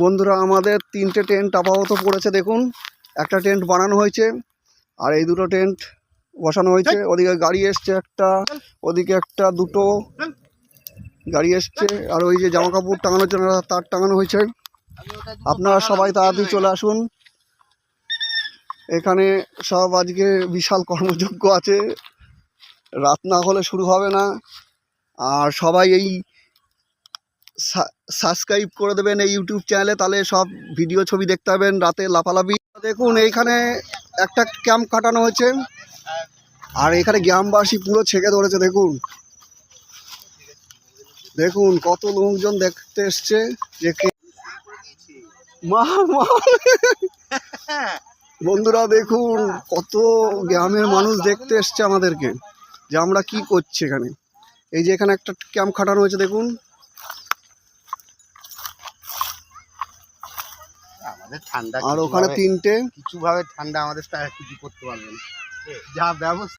বন্ধুরা আমাদের তিনটে টেন্ট আপাতত পড়েছে দেখুন। একটা টেন্ট বানানো হয়েছে আর এই দুটো টেন্ট বসানো হয়েছে। ওদিকে গাড়ি এসছে একটা ওদিকে একটা দুটো গাড়ি এসছে আর ওই যে জামা কাপড় টাঙানোর জন্য তার টাঙানো হয়েছে। আপনারা সবাই তাড়াতাড়ি চলে আসুন। এখানে সব আজকে বিশাল কর্মযোগ্য আছে। রাত না হলে শুরু হবে না। আর সবাই এই সাবস্ক্রাইব করে দেবেন এই ইউটিউব চ্যানেলে তাহলে সব ভিডিও ছবি দেখতে পাবেন, রাতে লাফালাফি। দেখুন, এইখানে একটা ক্যাম্প কাটানো হয়েছে, আর এখানে গ্রামবাসী পুরো ছেঁকে ধরেছে, দেখুন। দেখুন, কত লোকজন দেখতে এসছে, যে মা মা বন্ধুরা, দেখুন, কত গ্রামের মানুষ দেখতে এসছে আমাদেরকে, যে আমরা কি করছি এখানে। এই যে এখানে একটা ক্যাম্প খাটানো হয়েছে, দেখুন। ঠান্ডা আর ওখানে তিনটে? কিছু ভাবে ঠান্ডা আমাদের কিছু করতে পারবে না। যা ব্যবস্থা